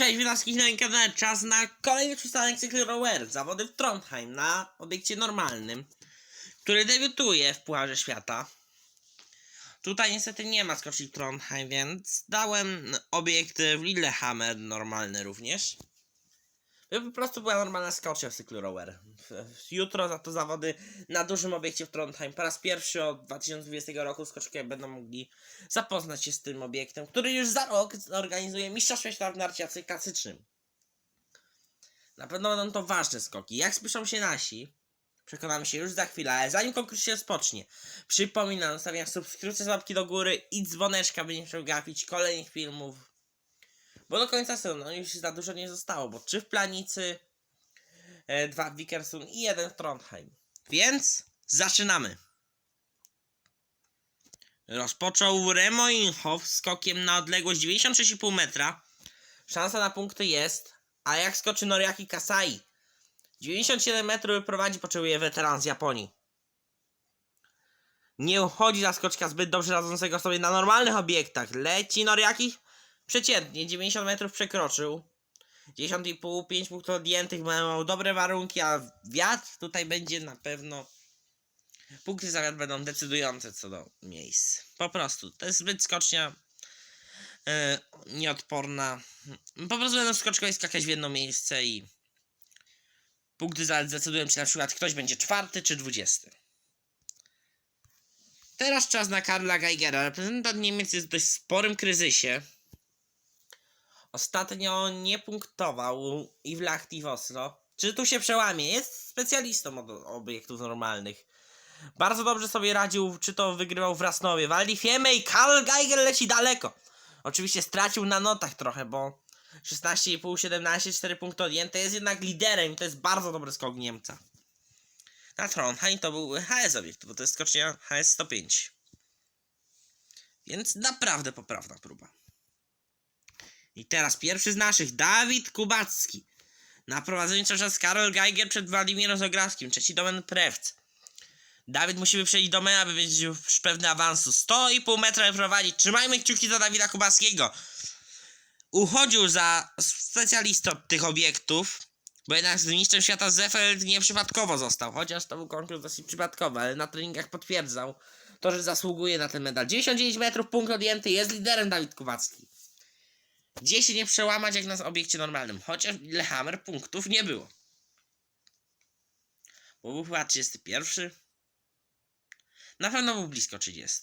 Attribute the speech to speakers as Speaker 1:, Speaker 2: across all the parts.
Speaker 1: Cześć, witam wszystkich na internecie. Czas na kolejny przystanek cyklu Rower. Zawody w Trondheim na obiekcie normalnym, który debiutuje w Pucharze Świata. Tutaj niestety nie ma skoczni Trondheim, więc dałem obiekt w Lillehammer normalny również. To po prostu była normalna skocznia w cyklu Rower. Jutro za to zawody na dużym obiekcie w Trondheim. Po raz pierwszy od 2020 roku skoczkowie będą mogli zapoznać się z tym obiektem, który już za rok organizuje Mistrzostwa Świata w narciarstwie klasycznym. Na pewno będą to ważne skoki. Jak spiszą się nasi, przekonamy się już za chwilę, ale zanim konkurs się rozpocznie, przypominam, zostawiam subskrypcję z łapki do góry i dzwoneczka, by nie przegapić kolejnych filmów. Bo do końca sezonu już za dużo nie zostało, bo trzy w Planicy, e, dwa w Wickersund i jeden w Trondheim. Więc zaczynamy. Rozpoczął Remo Inhoff skokiem na odległość 96,5 metra. Szansa na punkty jest, a jak skoczy Noriaki Kasai? 97 metrów wyprowadzi, potrzebuje weteran z Japonii. Nie uchodzi za skoczka zbyt dobrze radzącego sobie na normalnych obiektach. Leci Noriaki przeciętnie, 90 metrów przekroczył. 10,5, 5 punktów odjętych, mają dobre warunki, a wiatr tutaj będzie na pewno Punkty za wiatr będą decydujące co do miejsc. Po prostu. To jest zbyt skocznia e, nieodporna. Po prostu będą skoczkowie skakać w jedno miejsce i punkty za wiatr decydują, czy na przykład ktoś będzie czwarty czy dwudziesty. Teraz czas na Karla Geigera. Reprezentant Niemiec jest w dość sporym kryzysie. Ostatnio nie punktował i w Lahti i w Oslo. Czy tu się przełamie? Jest specjalistą od obiektów normalnych. Bardzo dobrze sobie radził, czy to wygrywał w Rasnowie. Waldi Fieme i Karl Geiger leci daleko. Oczywiście stracił na notach trochę, bo 16,5, 17, 4 punkty odjęte. Jest jednak liderem i to jest bardzo dobry skok Niemca. Na Trondheim to był HS obiekt, bo to jest skocznia HS 105. Więc naprawdę poprawna próba. I teraz pierwszy z naszych, Dawid Kubacki. Na prowadzeniu cały czas Karol Geiger przed Władimierem Zografskim, trzeci domen Prewc. Dawid musi wyprzedzić domena, aby mieć już pewny awansu. 100,5 metra prowadzić. Trzymajmy kciuki za Dawida Kubackiego. Uchodził za specjalistę od tych obiektów, bo jednak z mistrzem świata Zefeld nieprzypadkowo został. Chociaż to był konkurs dosyć przypadkowy, ale na treningach potwierdzał to, że zasługuje na ten medal. 99 metrów, punkt odjęty, jest liderem Dawid Kubacki. Gdzie się nie przełamać jak na obiekcie normalnym, chociaż Lillehammer punktów nie było. Bo był chyba 31. Na pewno był blisko 30.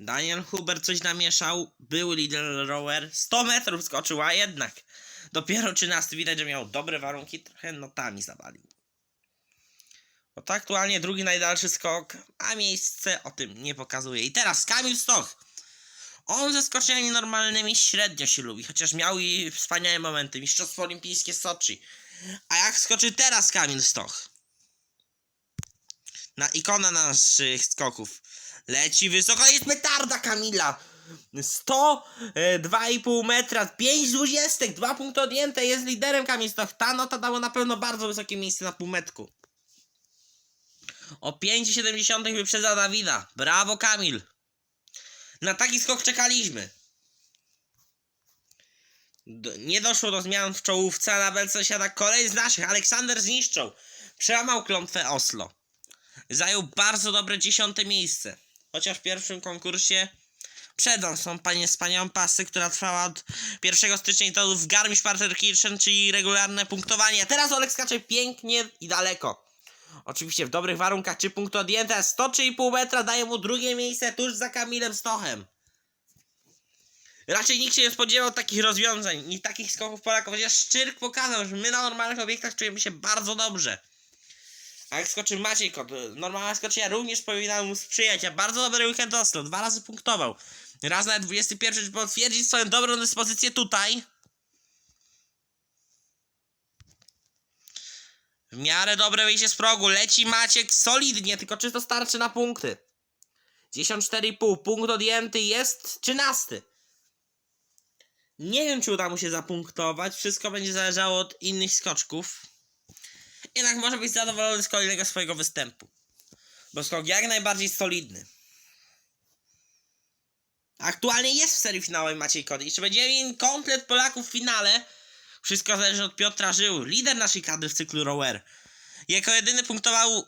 Speaker 1: Daniel Huber coś namieszał, był lider rower, 100 metrów skoczył, a jednak dopiero 13 widać, że miał dobre warunki, trochę notami zawalił. Bo to aktualnie drugi najdalszy skok, a miejsce o tym nie pokazuje. I teraz Kamil Stoch. On ze skoczniami normalnymi średnio się lubi, chociaż miał i wspaniałe momenty. Mistrzostwo olimpijskie Soczi. A jak skoczy teraz Kamil Stoch? na ikona naszych skoków. Leci wysoko, jest petarda Kamila. 102,5 metra, 5 dwudziestek, 2 punkty odjęte, jest liderem Kamil Stoch. Ta nota dała na pewno bardzo wysokie miejsce na półmetku. O 5,7 wyprzedza Dawida. Brawo Kamil. Na taki skok czekaliśmy. Nie doszło do zmian w czołówce, a na belce kolej z naszych. Aleksander zniszczał. Przełamał klątwę Oslo zajął bardzo dobre dziesiąte miejsce. Chociaż w pierwszym konkursie przedam są panie wspaniałą pasy, która trwała od 1 stycznia to w Garmisch-Partenkirchen, czyli regularne punktowanie. Teraz Olek skacze pięknie i daleko. Oczywiście w dobrych warunkach, czy punkty odjęte, 103,5 metra daje mu drugie miejsce tuż za Kamilem Stochem. Raczej nikt się nie spodziewał takich rozwiązań i takich skoków Polaków, chociaż Szczyrk pokazał, że my na normalnych obiektach czujemy się bardzo dobrze. A jak skoczył Maciej Kot, normalna skocznia również powinna mu sprzyjać, a bardzo dobry weekend Oslo, dwa razy punktował. Raz na 21, żeby potwierdzić swoją dobrą dyspozycję tutaj. W miarę dobre wyjście z progu, leci Maciek solidnie, tylko czy to starczy na punkty? 14,5, punkt odjęty jest 13. Nie wiem, czy uda mu się zapunktować, wszystko będzie zależało od innych skoczków jednak może być zadowolony z kolejnego swojego występu. Bo skok jak najbardziej solidny. Aktualnie jest w serii finałowej Maciej Kodicz. Czy będziemy komplet Polaków w finale? Wszystko zależy od Piotra Żył, lider naszej kadry w cyklu Rower. Jako jedyny punktował,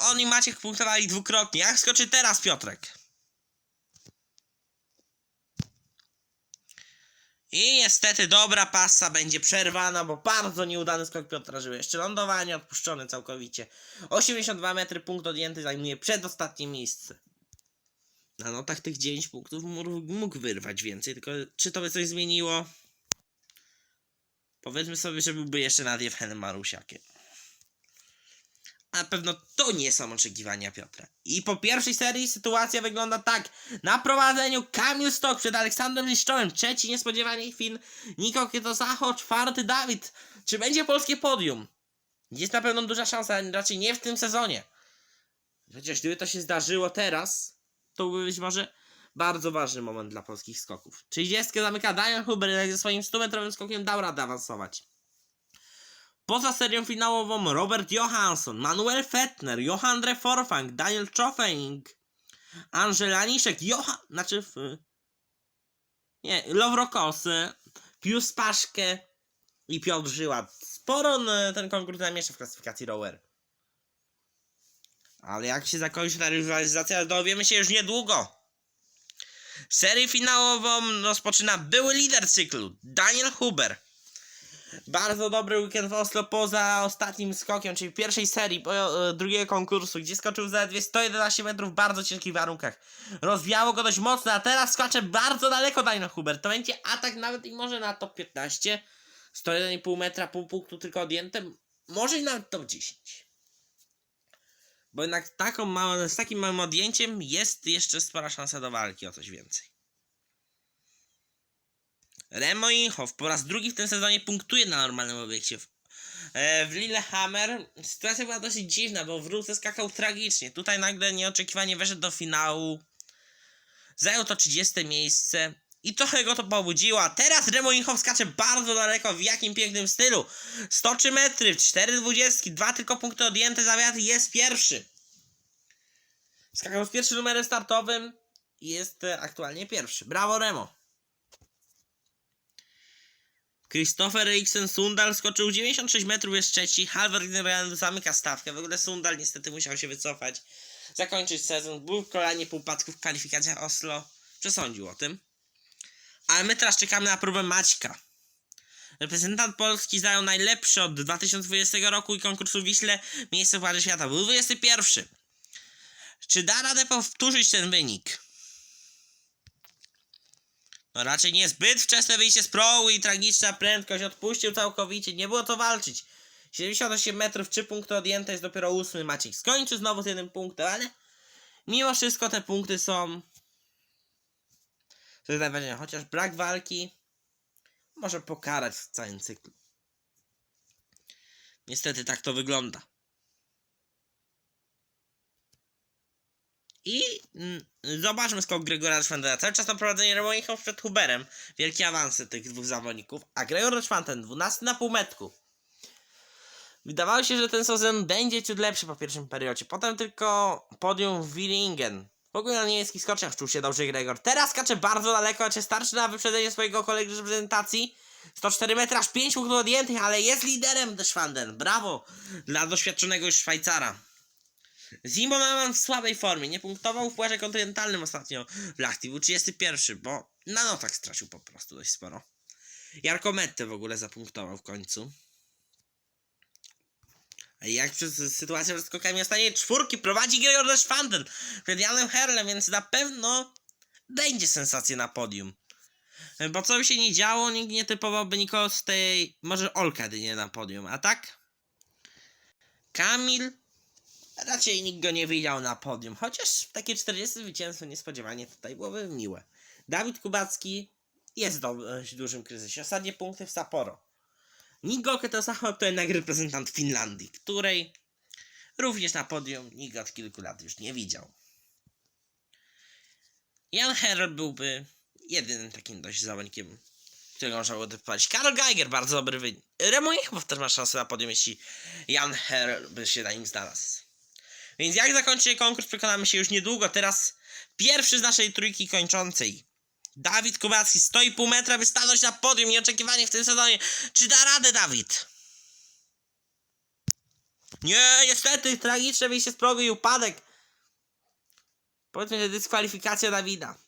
Speaker 1: on i Maciek punktowali dwukrotnie. Jak skoczy teraz Piotrek? I niestety dobra pasa będzie przerwana, bo bardzo nieudany skok Piotra Żyły. Jeszcze lądowanie odpuszczone całkowicie. 82 metry, punkt odjęty, zajmuje przedostatnie miejsce. Na notach tych 9 punktów mógł wyrwać więcej, tylko czy to by coś zmieniło? Powiedzmy sobie, że byłby jeszcze nad Jewgenem Marusiakiem. A na pewno to nie są oczekiwania Piotra. I po pierwszej serii sytuacja wygląda tak. Na prowadzeniu Kamil Stok przed Aleksandrem Liszczowem. Trzeci niespodziewanie Fin. Niko Kietosacho. Czwarty Dawid. Czy będzie polskie podium? Jest na pewno duża szansa, raczej nie w tym sezonie. Chociaż gdyby to się zdarzyło teraz, to byłby być może bardzo ważny moment dla polskich skoków. 30 zamyka Daniel Huber, ze swoim 100-metrowym skokiem dał radę awansować. Poza serią finałową Robert Johansson, Manuel Fettner, Johan Forfang, Daniel Chofening, Angela Niszek, Johan, znaczy nie, Lowrokosy, Pius Paszkę i Piotr Żyła. Sporo e, ten konkurs zamieszcza w klasyfikacji rower. Ale jak się zakończy ta rywalizacja, dowiemy się już niedługo. Serię finałową rozpoczyna były lider cyklu, Daniel Huber. Bardzo dobry weekend w Oslo poza ostatnim skokiem, czyli pierwszej serii po, e, drugiego konkursu, gdzie skoczył zaledwie 111 metrów w bardzo ciężkich warunkach. Rozwiało go dość mocno, a teraz skacze bardzo daleko Daniel Huber. To będzie atak nawet i może na top 15. 101,5 metra, pół punktu tylko odjęte. Może i nawet top 10. Bo jednak taką małą, z takim małym odjęciem jest jeszcze spora szansa do walki o coś więcej. Remo Inhoff po raz drugi w tym sezonie punktuje na normalnym obiekcie. W, e, Lillehammer sytuacja była dosyć dziwna, bo w Ruce skakał tragicznie. Tutaj nagle nieoczekiwanie weszedł do finału. Zajął to 30 miejsce. I trochę go to pobudziło. Teraz Remo Inhoff skacze bardzo daleko. W jakim pięknym stylu. 103 metry, 4 dwudziestki, dwa tylko punkty odjęte za wiatr jest pierwszy. Skakał z pierwszym numerem startowym i jest e, aktualnie pierwszy. Brawo Remo. Christopher Eriksen Sundal skoczył 96 metrów, jest trzeci. Halvard generalnie zamyka stawkę. W ogóle Sundal niestety musiał się wycofać, zakończyć sezon. Był kolanie półpadku w kwalifikacjach Oslo. Przesądził o tym. Ale my teraz czekamy na próbę Maćka. Reprezentant Polski zajął najlepszy od 2020 roku i konkursu Wiśle miejsce w Pucharze Świata. Był 21. Czy da radę powtórzyć ten wynik? No raczej nie zbyt wczesne wyjście z prołu i tragiczna prędkość odpuścił całkowicie. Nie było to walczyć. 78 metrów, 3 punkty odjęte, jest dopiero ósmy Maciek. Skończył znowu z jednym punktem, ale mimo wszystko te punkty są... To jest najważniejsze. Chociaż brak walki może pokarać w całym cyklu. Niestety tak to wygląda. I mm, zobaczmy skok Gregora Szwantena. Cały czas na prowadzenie Remoichów przed Huberem. Wielkie awanse tych dwóch zawodników. A Gregor Szwanten 12 na półmetku. Wydawało się, że ten sezon będzie ciut lepszy po pierwszym periodzie. Potem tylko podium w Willingen. W ogóle na niemieckich skoczniach czuł się dobrze Gregor. Teraz skacze bardzo daleko, czy starczy na wyprzedzenie swojego kolegi z reprezentacji. 104 metra, aż 5 punktów odjętych, ale jest liderem de Schwanden. Brawo dla doświadczonego już Szwajcara. Zimmerman w słabej formie, nie punktował w płaże kontynentalnym ostatnio w Lachti, był 31, bo na notach stracił po prostu dość sporo. Jarko Mette w ogóle zapunktował w końcu. Jak przez sytuację przed skokami ostatniej czwórki prowadzi Gregor de Schwanden przed Janem Herlem, więc na pewno będzie sensacja na podium. Bo co by się nie działo, nikt nie typowałby nikogo z tej, może Olka jedynie na podium, a tak? Kamil Raczej nikt go nie widział na podium, chociaż takie 40 zwycięstwo niespodziewanie tutaj byłoby miłe. Dawid Kubacki jest w dość dużym kryzysie. Ostatnie punkty w Sapporo. Nigo Ketosaho to jednak reprezentant Finlandii, której również na podium nikt od kilku lat już nie widział. Jan Herr byłby jedynym takim dość zawodnikiem, którego można było typować. Karl Geiger, bardzo dobry wynik. Remo chyba też ma szansę na podium, jeśli Jan Herr by się na nim znalazł. Więc jak zakończy konkurs, przekonamy się już niedługo. Teraz pierwszy z naszej trójki kończącej. Dawid Kubacki, 100,5 metra, by stanąć na podium. Nieoczekiwanie w tym sezonie. Czy da radę, Dawid? Nie, niestety, tragiczne wyjście z progu i upadek. Powiedzmy, że dyskwalifikacja Dawida.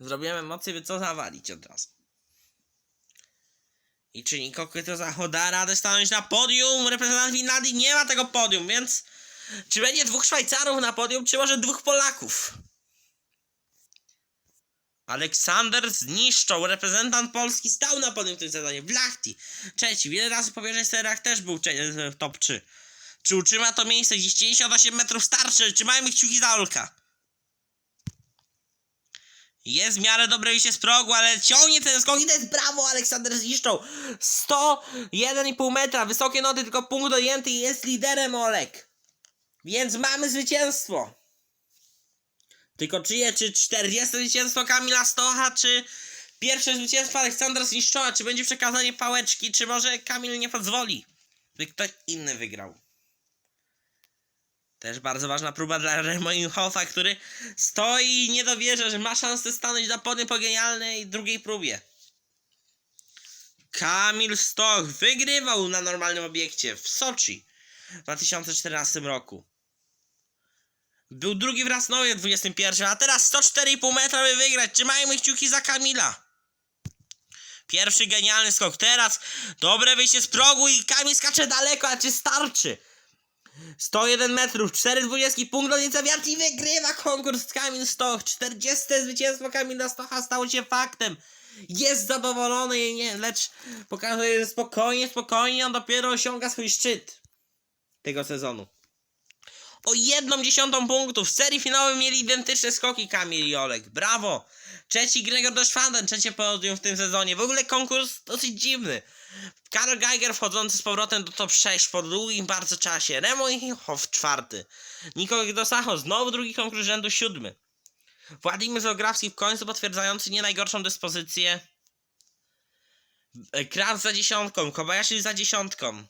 Speaker 1: Zrobiłem emocje, by co zawalić od razu. I czy Niko Kytozacho da radę stanąć na podium? Reprezentant Finlandii nie ma tego podium, więc czy będzie dwóch Szwajcarów na podium, czy może dwóch Polaków? Aleksander zniszczał. Reprezentant Polski stał na podium w tym sezonie. Blachti. Trzeci. Wiele razy po pierwszych serach też był w top 3. Czy utrzyma to miejsce? Dziś 98 metrów starczy. Trzymajmy kciuki za Olka. Jest w miarę dobre wyjście z progu, ale ciągnie ten skok i to jest brawo, Aleksander zniszczał. 101,5 metra, wysokie noty, tylko punkt dojęty jest liderem Olek. Więc mamy zwycięstwo. Tylko czyje, czy 40 zwycięstwo Kamila Stocha, czy pierwsze zwycięstwo Aleksandra Zniszczoła, czy będzie przekazanie pałeczki, czy może Kamil nie pozwoli, by ktoś inny wygrał. Też bardzo ważna próba dla Remo Inhoffa, który stoi i nie dowierza, że ma szansę stanąć na podium po genialnej drugiej próbie. Kamil Stoch wygrywał na normalnym obiekcie w Soczi w 2014 roku. Był drugi w Rasnowie w 21, a teraz 104,5 metra by wygrać. Trzymajmy kciuki za Kamila. Pierwszy genialny skok. Teraz dobre wyjście z progu i Kamil skacze daleko, a czy starczy? 101 metrów, 4,20 punkt do nieca wiatr i wygrywa konkurs Kamil Stoch. 40 zwycięstwo Kamila Stocha stało się faktem. Jest zadowolony, nie, lecz pokazuje spokojnie, spokojnie, on dopiero osiąga swój szczyt tego sezonu. O jedną dziesiątą punktu. W serii finałowej mieli identyczne skoki Kamil i Olek. Brawo! Trzeci Gregor Doszwanden, trzecie podium w tym sezonie. W ogóle konkurs dosyć dziwny. Karl Geiger wchodzący z powrotem do top 6 po długim bardzo czasie. Remo Inhoff czwarty. Niko Dosacho znowu drugi konkurs rzędu siódmy. Władimir Zografski w końcu potwierdzający nie najgorszą dyspozycję. Krat za dziesiątką, Kobayashi za dziesiątką.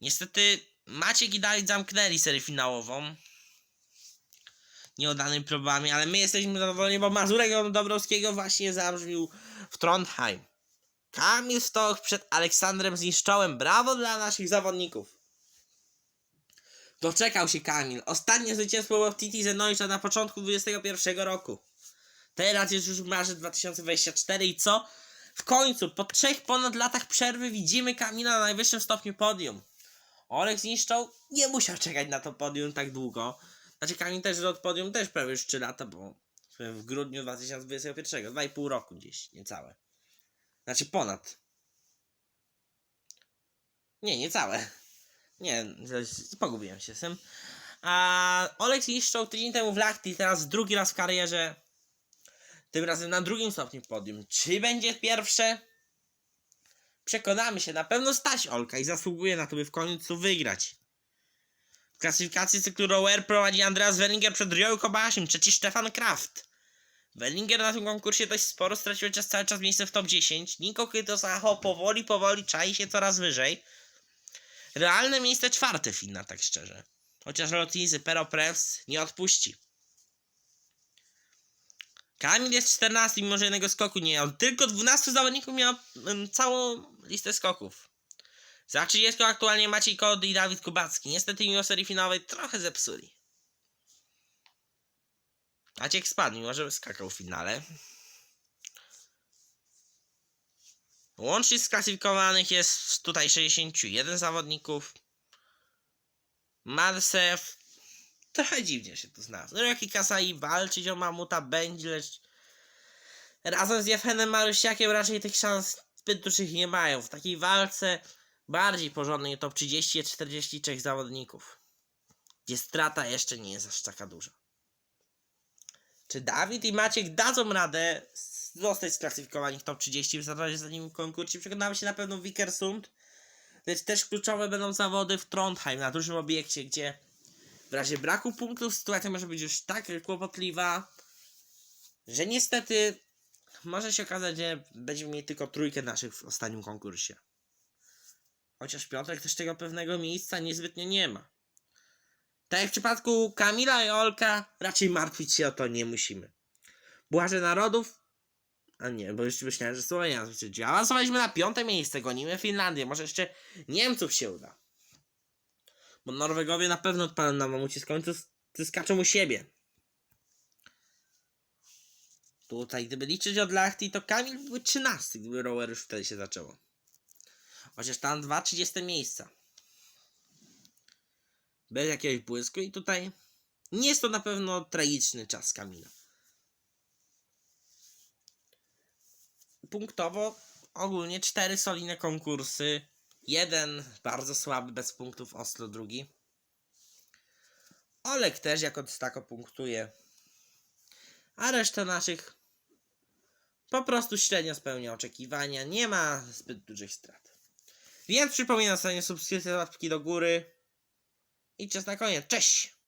Speaker 1: Niestety Maciek i Dawid zamknęli serię finałową. Nieodanymi próbami, ale my jesteśmy zadowoleni, bo Mazurek Dobrowskiego właśnie zabrzmił w Trondheim. Kamil Stoch przed Aleksandrem Zniszczołem. Brawo dla naszych zawodników. Doczekał się Kamil. Ostatnie zwycięstwo było w TT Zenoicza na początku 2021 roku. Teraz jest już marzec 2024 i co? W końcu, po trzech ponad latach przerwy widzimy Kamila na najwyższym stopniu podium. Olek zniszczał, nie musiał czekać na to podium tak długo. Znaczy Kamil też od podium też prawie już 3 lata, bo w grudniu 2021, 2,5 roku gdzieś, niecałe. Znaczy ponad. Nie, niecałe. Nie, pogubiłem się z tym. A Olek zniszczał tydzień temu w Lachti, teraz drugi raz w karierze. Tym razem na drugim stopniu podium. Czy będzie pierwsze? Przekonamy się, na pewno stać Olka i zasługuje na to, by w końcu wygrać. W klasyfikacji cyklu Rower prowadzi Andreas Wellinger przed Ryo Kobayashim, trzeci Stefan Kraft. Wellinger na tym konkursie dość sporo stracił czas, cały czas miejsce w top 10. Niko Kytosacho powoli, powoli czai się coraz wyżej. Realne miejsce czwarte Finna, tak szczerze. Chociaż lotnicy Pero Prevs nie odpuści. Kamil jest 14, mimo że jednego skoku nie miał. Tylko 12 zawodników miał ym, całą listę skoków. Za 30 aktualnie Maciej Kody i Dawid Kubacki. Niestety mimo serii finałowej trochę zepsuli. Maciek spadł, mimo że skakał w finale. Łącznie sklasyfikowanych jest tutaj 61 zawodników. Marsew trochę dziwnie się tu znalazł. No jaki Kasai walczyć o Mamuta będzie, lecz razem z Jefenem Marusiakiem raczej tych szans zbyt dużych nie mają. W takiej walce bardziej porządnej top 30-43 zawodników, gdzie strata jeszcze nie jest aż taka duża. Czy Dawid i Maciek dadzą radę zostać sklasyfikowani w top 30 w zanim konkursie? Przekonamy się na pewno Wikersund. Lecz też kluczowe będą zawody w Trondheim na dużym obiekcie, gdzie w razie braku punktów sytuacja może być już tak kłopotliwa, że niestety może się okazać, że będziemy mieli tylko trójkę naszych w ostatnim konkursie. Chociaż Piotrek też tego pewnego miejsca niezbytnio nie ma. Tak jak w przypadku Kamila i Olka, raczej martwić się o to nie musimy. Błaże Narodów? A nie, bo jeszcze myślałem, że Słowenia zwyciężyła. Awansowaliśmy na piąte miejsce, gonimy Finlandię. Może jeszcze Niemców się uda. Bo Norwegowie na pewno odpalą na mamucie z końcu zyskaczą u siebie. Tutaj, gdyby liczyć od Lachty, to Kamil byłby 13, gdyby rower już wtedy się zaczęło. Chociaż tam dwa 30 miejsca. Bez jakiegoś błysku i tutaj nie jest to na pewno tragiczny czas Kamila. Punktowo ogólnie cztery solidne konkursy. Jeden bardzo słaby, bez punktów, Oslo drugi. Olek też jako tako punktuje. A reszta naszych po prostu średnio spełnia oczekiwania. Nie ma zbyt dużych strat. Więc przypominam sobie subskrypcję, łapki do góry. I czas na koniec. Cześć!